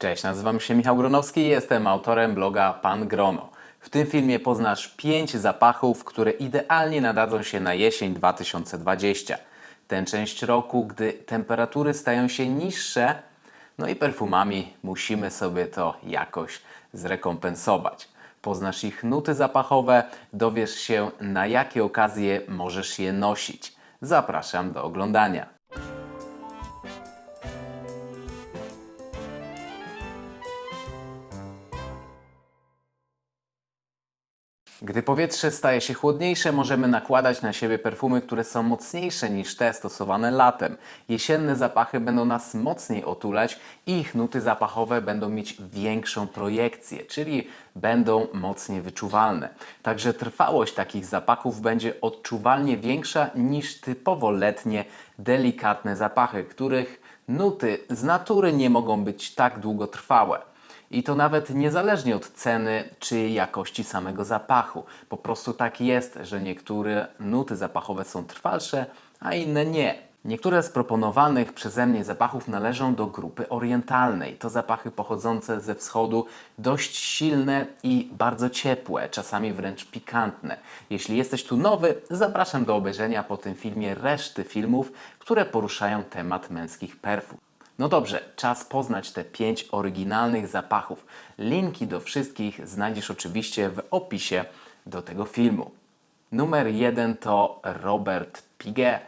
Cześć, nazywam się Michał Gronowski i jestem autorem bloga Pan Grono. W tym filmie poznasz 5 zapachów, które idealnie nadadzą się na jesień 2020. Tę część roku, gdy temperatury stają się niższe, no i perfumami musimy sobie to jakoś zrekompensować. Poznasz ich nuty zapachowe, dowiesz się na jakie okazje możesz je nosić. Zapraszam do oglądania. Gdy powietrze staje się chłodniejsze, możemy nakładać na siebie perfumy, które są mocniejsze niż te stosowane latem. Jesienne zapachy będą nas mocniej otulać i ich nuty zapachowe będą mieć większą projekcję, czyli będą mocniej wyczuwalne. Także trwałość takich zapachów będzie odczuwalnie większa niż typowo letnie, delikatne zapachy, których nuty z natury nie mogą być tak długotrwałe. I to nawet niezależnie od ceny czy jakości samego zapachu. Po prostu tak jest, że niektóre nuty zapachowe są trwalsze, a inne nie. Niektóre z proponowanych przeze mnie zapachów należą do grupy orientalnej. To zapachy pochodzące ze wschodu, dość silne i bardzo ciepłe, czasami wręcz pikantne. Jeśli jesteś tu nowy, zapraszam do obejrzenia po tym filmie reszty filmów, które poruszają temat męskich perfum. No dobrze, czas poznać te pięć oryginalnych zapachów. Linki do wszystkich znajdziesz oczywiście w opisie do tego filmu. Numer jeden to Robert Piguet.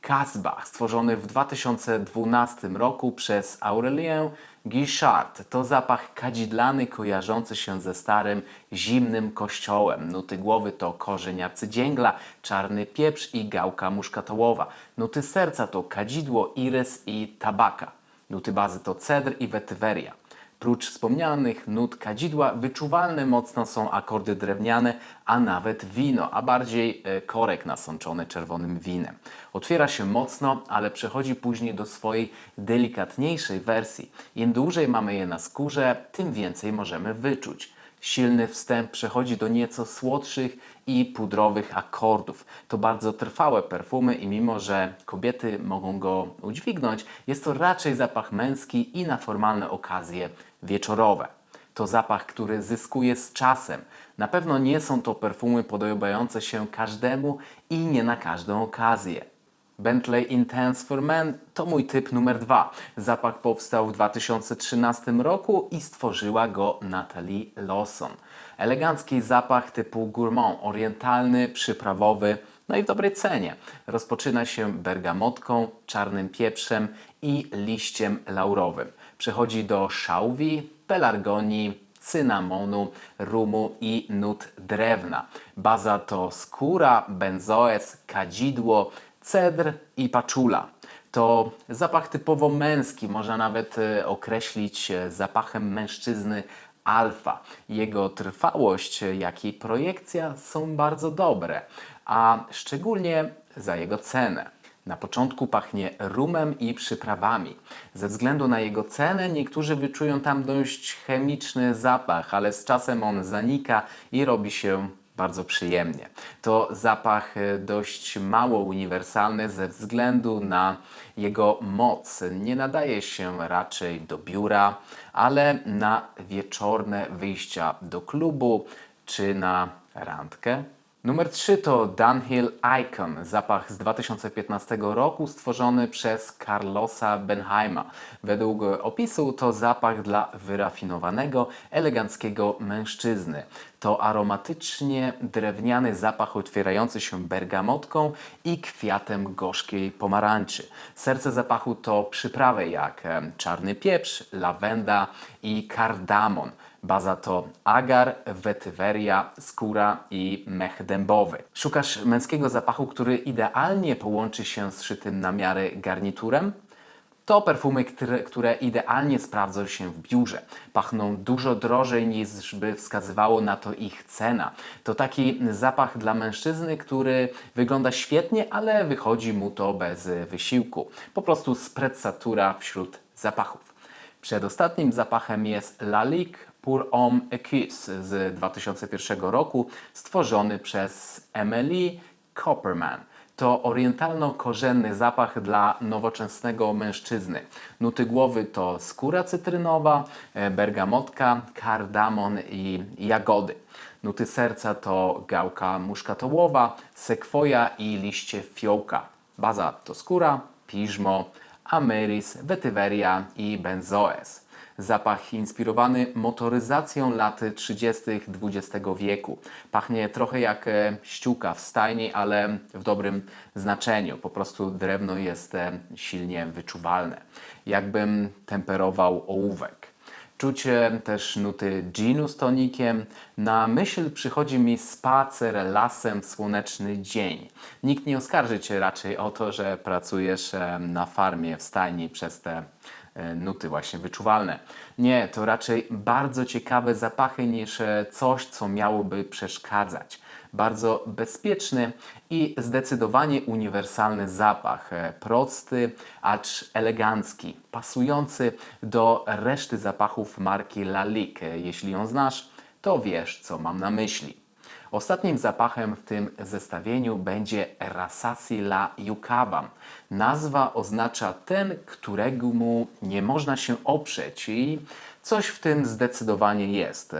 Kasbach, stworzony w 2012 roku przez Aurelien Guichard. To zapach kadzidlany kojarzący się ze starym, zimnym kościołem. Nuty głowy to korzeń arcydzięgla, czarny pieprz i gałka muszkatołowa. Nuty serca to kadzidło, irys i tabaka. Nuty bazy to cedr i wetyweria. Prócz wspomnianych nut kadzidła, wyczuwalne mocno są akordy drewniane, a nawet wino, a bardziej e, korek nasączony czerwonym winem. Otwiera się mocno, ale przechodzi później do swojej delikatniejszej wersji. Im dłużej mamy je na skórze, tym więcej możemy wyczuć. Silny wstęp przechodzi do nieco słodszych i pudrowych akordów. To bardzo trwałe perfumy i mimo, że kobiety mogą go udźwignąć, jest to raczej zapach męski i na formalne okazje wieczorowe. To zapach, który zyskuje z czasem. Na pewno nie są to perfumy podobające się każdemu i nie na każdą okazję. Bentley Intense for Men to mój typ numer dwa. Zapach powstał w 2013 roku i stworzyła go Natalie Lawson. Elegancki zapach typu gourmand, orientalny, przyprawowy, no i w dobrej cenie. Rozpoczyna się bergamotką, czarnym pieprzem i liściem laurowym. Przechodzi do szałwi, pelargonii, cynamonu, rumu i nut drewna. Baza to skóra, benzoes, kadzidło, cedr i paczula. To zapach typowo męski, można nawet e, określić e, zapachem mężczyzny alfa. Jego trwałość, e, jak i projekcja są bardzo dobre, a szczególnie za jego cenę. Na początku pachnie rumem i przyprawami. Ze względu na jego cenę niektórzy wyczują tam dość chemiczny zapach, ale z czasem on zanika i robi się bardzo przyjemnie. To zapach e, dość mało uniwersalny ze względu na jego moc. Nie nadaje się raczej do biura, ale na wieczorne wyjścia do klubu czy na randkę. Numer 3 to Dunhill Icon, zapach z 2015 roku stworzony przez Carlosa Benheima. Według opisu to zapach dla wyrafinowanego, eleganckiego mężczyzny. To aromatycznie drewniany zapach otwierający się bergamotką i kwiatem gorzkiej pomarańczy. Serce zapachu to przyprawy jak czarny pieprz, lawenda i kardamon. Baza to agar, wetyweria, skóra i mech dębowy. Szukasz męskiego zapachu, który idealnie połączy się z szytym na miarę garniturem? To perfumy, które, idealnie sprawdzą się w biurze. Pachną dużo drożej niż by wskazywało na to ich cena. To taki zapach dla mężczyzny, który wygląda świetnie, ale wychodzi mu to bez wysiłku. Po prostu sprezzatura wśród zapachów. Przedostatnim zapachem jest Lalique Pour Homme Kiss z 2001 roku, stworzony przez Emily Copperman. To orientalno-korzenny zapach dla nowoczesnego mężczyzny. Nuty głowy to skóra cytrynowa, e, bergamotka, kardamon i jagody. Nuty serca to gałka muszkatołowa, sekwoja i liście fiołka. Baza to skóra, piżmo, ameris, wetyweria i benzoes. Zapach inspirowany motoryzacją lat 30. XX wieku. Pachnie trochę jak e, ściółka w stajni, ale w dobrym znaczeniu. Po prostu drewno jest e, silnie wyczuwalne. Jakbym temperował ołówek. Czuć e, też nuty ginu z tonikiem. Na myśl przychodzi mi spacer lasem w słoneczny dzień. Nikt nie oskarży Cię raczej o to, że pracujesz e, na farmie w stajni przez te nuty właśnie wyczuwalne. Nie, to raczej bardzo ciekawe zapachy niż e, coś, co miałoby przeszkadzać. Bardzo bezpieczny i zdecydowanie uniwersalny zapach. E, Prosty, acz elegancki, pasujący do reszty zapachów marki Lalique. Jeśli ją znasz, to wiesz, co mam na myśli. Ostatnim zapachem w tym zestawieniu będzie Rasasi la Yucabam. Nazwa oznacza ten, któremu nie można się oprzeć i coś w tym zdecydowanie jest.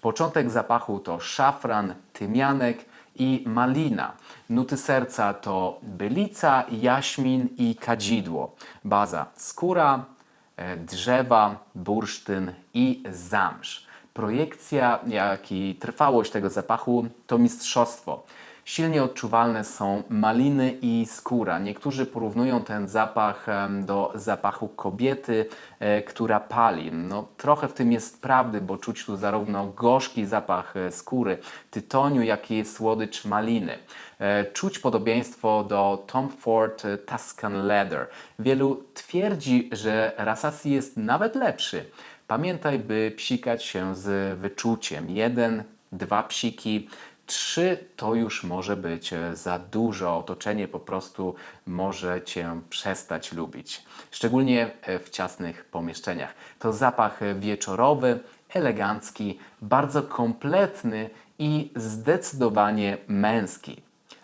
Początek zapachu to szafran, tymianek i malina. Nuty serca to bylica, jaśmin i kadzidło. Baza skóra, e, drzewa, bursztyn i zamrz. Projekcja, jak i trwałość tego zapachu to mistrzostwo. Silnie odczuwalne są maliny i skóra. Niektórzy porównują ten zapach do zapachu kobiety, e, która pali. No, trochę w tym jest prawdy, bo czuć tu zarówno gorzki zapach e, skóry, tytoniu, jak i słodycz maliny. E, Czuć podobieństwo do Tom Ford Tuscan Leather. Wielu twierdzi, że Rasasi jest nawet lepszy. Pamiętaj, by psikać się z wyczuciem. Jeden, dwa psiki, trzy to już może być za dużo. Otoczenie po prostu może cię przestać lubić. Szczególnie w ciasnych pomieszczeniach. To zapach wieczorowy, elegancki, bardzo kompletny i zdecydowanie męski.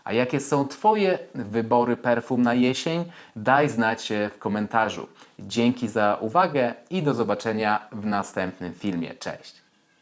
A jakie są Twoje wybory perfum na jesień? Daj znać w komentarzu. Dzięki za uwagę i do zobaczenia w następnym filmie. Cześć!